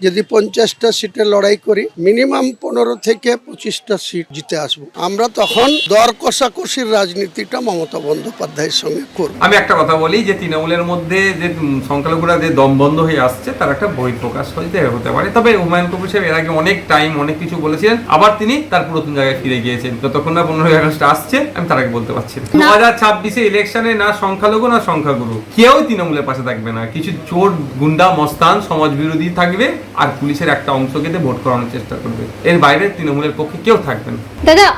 যদি পঞ্চাশটা সিটে লড়াই করি মিনিমাম পনেরো থেকে পঁচিশটা সিট জিতে আসব। আমরা তখন দর কষাকষির রাজনীতিটা মমতা বন্দ্যোপাধ্যায়ের সঙ্গে করব। আমি একটা কথা বলি যে তৃণমূলের মধ্যে যে সংখ্যালঘুরা যে দম বন্ধ হয়ে আসছে তার একটা বই প্রকাশ হইতে হতে পারে। তবে হুমায়ুন কবির সাহেব এর আগে অনেক টাইম অনেক কিছু বলেছিলেন। আবার তিনি তার পুরাতন জায়গায় ফিরে গিয়েছেন। যতক্ষণ না পনেরোই আগস্ট আসছে আমি তার আগে বলতে পারছি দু হাজার ছাব্বিশে ইলেকশনে না সংখ্যালঘু না সংখ্যাগুরু। কেউ তৃণমূলের পাশে থাকবে না। কিছু চোর গুন্ডা মস্তান সমাজ বিরোধী থাকবে। আর পুলিশের একটা অংশ কেটে ভোট করানোর চেষ্টা করবে। এর বাইরে তৃণমূলের পক্ষে কেউ থাকবেন দাদা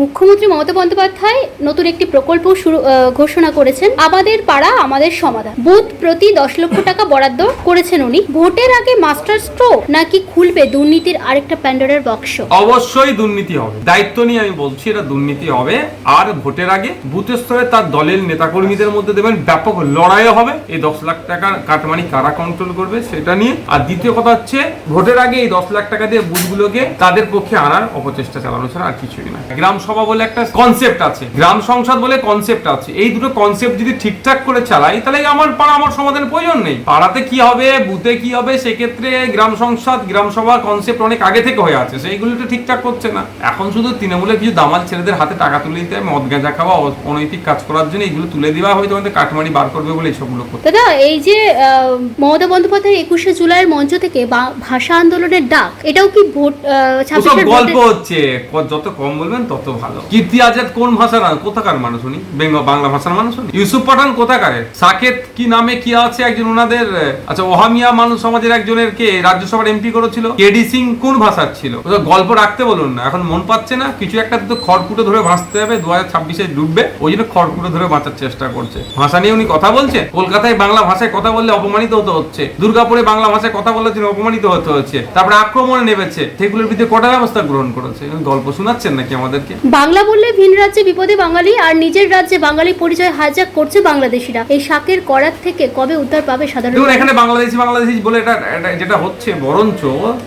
মুখ্যমন্ত্রী মমতা বন্দ্যোপাধ্যায় নতুন একটি প্রকল্প শুরু ঘোষণা করেছেন। আমাদের পাড়া, আমাদের সমাধান। বুথ প্রতি দশ লক্ষ টাকা বরাদ্দ করেছেন উনি। ভোটের আগে মাস্টার স্ট্রোক নাকি খুলবে দুর্নীতির আরেকটা প্যান্ডারের বক্স? অবশ্যই দুর্নীতি হবে। দায়িত্ব নিয়ে আমি বলছি, এটা দুর্নীতি হবে। আর ভোটের আগে বুথ স্তরে তার দলের নেতাকর্মীদের মধ্যে দেবেন ব্যাপক লড়াইও হবে। এই দশ লাখ টাকার কাটমানি কারা কন্ট্রোল করবে সেটা নিয়ে। আর দ্বিতীয় কথা হচ্ছে, ভোটের আগে এই দশ লাখ টাকা দিয়ে বুথগুলোকে তাদের পক্ষে আনার অপচেষ্টা চালানো ছাড়া আর কিছুই না। গ্রাম সভা বলে একটা কনসেপ্ট আছে। গ্রাম সংসদ বলে কনসেপ্ট আছে। এই দুটো কনসেপ্ট যদি ঠিকঠাক করে চালাই তাহলে আমার পাড়া আমার সমাধানের প্রয়োজন নেই। পাড়াতে কি হবে বুথে কি হবে সেক্ষেত্রে গ্রাম সংসদ গ্রাম সভা কনসেপ্ট অনেক আগে থেকে হয়ে আছে। সেইগুলো তো ঠিকঠাক করছে না। এখন শুধু তৃণমূলের কিছু দামাল ছেলেদের হাতে টাকা তুলে দিতে মদ গাঁজা খাওয়া অনৈতিক কাজ করার জন্য এগুলো তুলে দেওয়া হয়তো আমাদের কাটমানি বার করবে বলে এইসবগুলো করছে। দাদা এই যে মমতা বন্দ্যোপাধ্যায়ের একুশে জুলাইয়ের মঞ্চ থেকে বা- ভাষা আন্দোলনের ডাক এটাও কি ভোট গল্প হচ্ছে। যত কম বলবেন, তত ভালো। কীর্তি আজাদ কোন ভাষার কোথাকার মানুষ উনি? বেঙ্গল বাংলা ভাষার মানুষ উনি? ইউসুফ পাঠান কোথাকার সাকেত কি নামে কি আছে একজন ওনাদের আচ্ছা ওহামিয়া মানুষ সমাজের একজনের কে? রাজ্যসভার এমপি করেছিল। কেডি সিং কোন ভাষার ছিল? গল্প রাখতে বলুন না। এখন মন পাচ্ছে না। কিছু একটা তো খড়কুটো ধরে ভাসতে হবে। দু হাজার ছাব্বিশে ডুববে। ওই জন্য খড়কুটো ধরে বাঁচার চেষ্টা করছে। ভাষা নিয়ে উনি কথা বলছে কলকাতায় বাংলা ভাষায় কথা বললে অপমানিত হতে হচ্ছে। দুর্গাপুরে বাংলা ভাষায় কথা বললে তিনি অপমানিত হতে হচ্ছে। তারপরে আক্রমণে নেমেছে। সেগুলোর বিরুদ্ধে কটা ব্যবস্থা গ্রহণ করেছে? গল্প শোনাচ্ছেন নাকি আমাদেরকে? বাংলা বললে ভিন রাজ্যে বিপদে বাঙালি আর নিজের রাজ্যে বাঙালি পরিচয় হাইজ্যাক করছে বাংলাদেশিরা। এই শাকের করার থেকে কবে উদ্ধার পাবে সাধারণ দেখুন এখানে বাংলাদেশি বাংলাদেশি বলে এটা যেটা হচ্ছে বরঞ্চ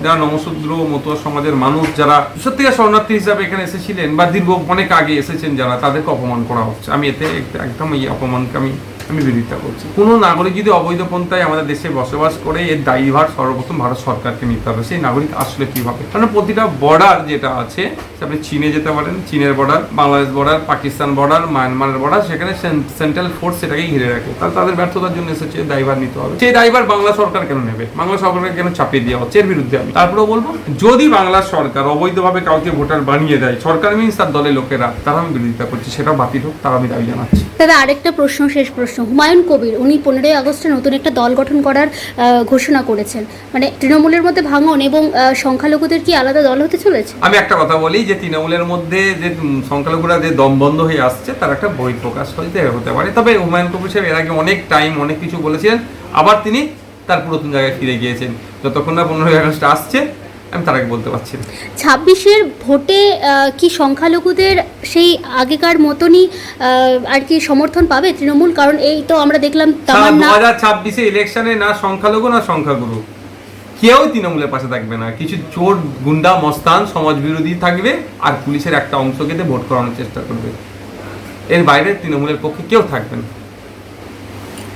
যারা নমশূদ্র মতো সমাজের মানুষ যারা সত্যিকার শরণার্থী হিসাবে এখানে এসেছিলেন বা দীর্ঘ অনেক আগে এসেছেন যারা তাদেরকে অপমান করা হচ্ছে। আমি এতে এক- একদম এই অপমানকে আমি আমি বিরোধিতা করছি। কোনো নাগরিক যদি অবৈধ পন্থায় আমাদের দেশে বসবাস করে, এর দায়ীভার সর্বপ্রথম ভারত সরকারকে নিতে হবে। সেই নাগরিক আসলে কীভাবে কারণ প্রতিটা বর্ডার যেটা আছে আপনি চীনে যেতে পারেন, চীনের border Bangladesh border Pakistan border মায়ানমারের বর্ডার সেখানে সেন্ট্রাল ফোর্স সেটাকে ঘিরে রাখে। তাহলে তাদের ব্যর্থতার জন্য এসেছে দায়ভার নিতে হবে। সেই দায়ভার বাংলা সরকার কেন নেবে? বাংলা সরকারকে কেন চাপিয়ে দেওয়া হচ্ছে? এর বিরুদ্ধে আমি। তারপরেও বলব, যদি বাংলা সরকার অবৈধভাবে কাউকে ভোটার বানিয়ে দেয়, সরকার মিনস তার দলের লোকেরা, তারা আমি বিরোধিতা করছি সেটা বাতিল হোক, তারা আমি দাবি জানাচ্ছি। দাদা আরেকটা প্রশ্ন, শেষ প্রশ্ন। হুমায়ুন কবির, উনি পনেরোই আগস্টে নতুন একটা দল গঠন করার ঘোষণা করেছেন। মানে তৃণমূলের মধ্যে ভাঙন এবং সংখ্যালঘুদের কি আলাদা দল হতে চলেছে? আমি একটা কথা বলি যে, তৃণমূলের মধ্যে যে সংখ্যালঘুরা যে দম বন্ধ হয়ে আসছে, তার একটা বই প্রকাশ হইতে, হতে পারে। তবে হুমায়ুন কবির সাহেব এর আগে অনেক টাইম, অনেক কিছু বলেছিলেন। আবার তিনি তার পুরাতন জায়গায় ফিরে গিয়েছেন। যতক্ষণ না পনেরোই আগস্ট আসছে আমি তার আগে বলতে পারছি ছাব্বিশের ভোটে কি সংখ্যালঘুদের সেই আগেকার মতনই আর কি সমর্থন পাবে তৃণমূল? কারণ এই তো আমরা দেখলাম দু হাজার ছাব্বিশে ইলেকশনে না সংখ্যালঘু না সংখ্যাগুরু। কেউ তৃণমূলের পাশে থাকবে না। কিছু চোর গুন্ডা মস্তান সমাজ বিরোধী থাকবে আর পুলিশের একটা অংশ কেটে ভোট করানোর চেষ্টা করবে। এর বাইরে তৃণমূলের পক্ষে কেউ থাকবে না।